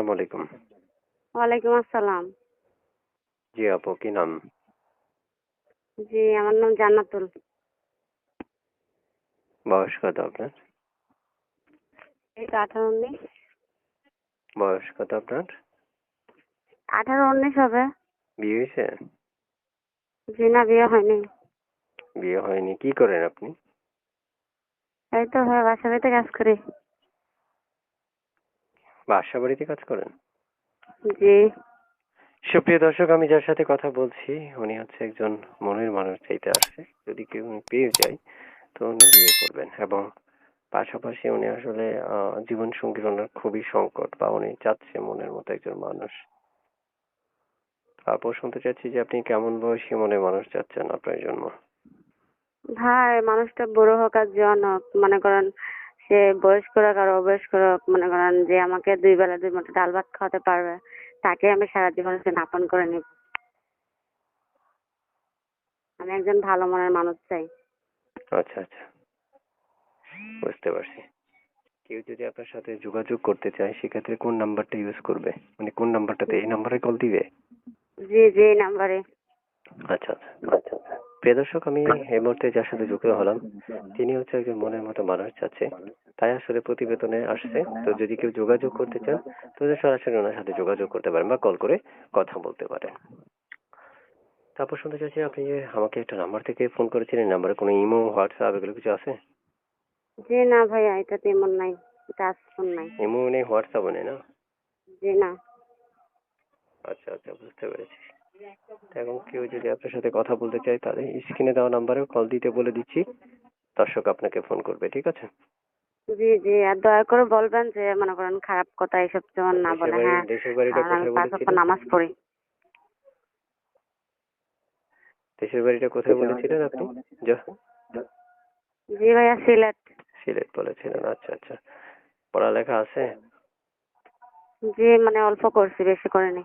আসসালামু আলাইকুম। ওয়ালাইকুম আসসালাম। জি আপু কি নাম? জি আমার নাম জান্নাতুল। বয়স কত আপনার? এই তো আঠারো উনিশ। বয়স কত আপনার? আঠারো উনিশ হবে। বিয়ে হয়েছে? জি না বিয়ে হয়নি। বিয়ে হয়নি কি করেন আপনি? এই তো হ্যাঁ বাসা বাড়িতে কাজ করি। বাসা বাড়িতে কাজ করেন? জি। সুপ্রিয় দর্শক আমি যার সাথে কথা বলছি উনি হচ্ছে একজন মনের মানুষ চাইতে আসছে। যদি কেউ উনি পেয়ে যায় তো উনি বিয়ে করবেন এবং পাশাপাশি উনি আসলে জীবন সঙ্গীর ওনার খুবই সংকট বা উনি চাচ্ছে মনের মতো একজন মানুষ। আপু শুনতে চাচ্ছি যে আপনি কেমন বয়সী মনের মানুষ চাচ্ছেন আপনার জন্য? ভাই মানুষটা বড় হোক আর জন হোক মনে করেন সে বয়স্করা কারও আর অবয়স্ক হোক মনে করেন যে আমাকে দুই বেলা দুই মুঠো ডাল ভাত খাওয়াতে পারবে তাকে আমি সারা জীবন আপন করে নিব। আমি একজন ভালো মনের মানুষ চাই। আচ্ছা আচ্ছা। বুঝতে পারছি। কেউ যদি আপনার সাথে যোগাযোগ করতে চায় সেক্ষেত্রে কোন নাম্বারটা ইউজ করবে? মানে কোন নাম্বারটাতে? এই নাম্বারে কল দিবে? জি জি এই নাম্বারে। আচ্ছা আচ্ছা। আচ্ছা আচ্ছা। প্রিয় দর্শক আমি এই মুহূর্তে যার সাথে যুক্ত হলাম তিনি হচ্ছে একজন মনের মতো মানুষ চাচ্ছে তাই আসলে প্রতিবেদনে আসছে। তো যদি কেউ যোগাযোগ করতে চান তাহলে সরাসরি ওনার সাথে যোগাযোগ করতে পারেন বা কল করে কথা বলতে পারেন। তারপর শুনতে চাচ্ছি আপনি আমাকে একটা নাম্বার থেকে ফোন করেছিলেন নাম্বারে কোনো ইমো হোয়াটসঅ্যাপ এগুলো কিছু আছে? জি না ভাইয়া এটা তেমন নাই টাচ ফোন নাই। ইমো নেই হোয়াটসঅ্যাপও নেই না? জি না। আচ্ছা আচ্ছা বুঝতে পেরেছি। এখন কেউ যদি আপনার সাথে কথা বলতে চায় তাহলে স্ক্রিনে দেওয়া নাম্বারে কল দিতে বলে দিচ্ছি। দর্শক আপনাকে ফোন করবে ঠিক আছে? জি জি আর দয়া করে বলবেন যে মনে করেন খারাপ কথা এসব যেমন না বলে হ্যাঁ। দেশের বাড়িটা কোথায় পাঁচ ওয়াক্ত বলেছিলেন নামাজ পড়ি। দেশের বাড়িটা কোথায় বলেছিলেন আপনি? জি ভাইয়া সিলেট। সিলেট বলেছিলেন আচ্ছা আচ্ছা। পড়ালেখা আছে? জি মানে অল্প করছি বেশি করিনি।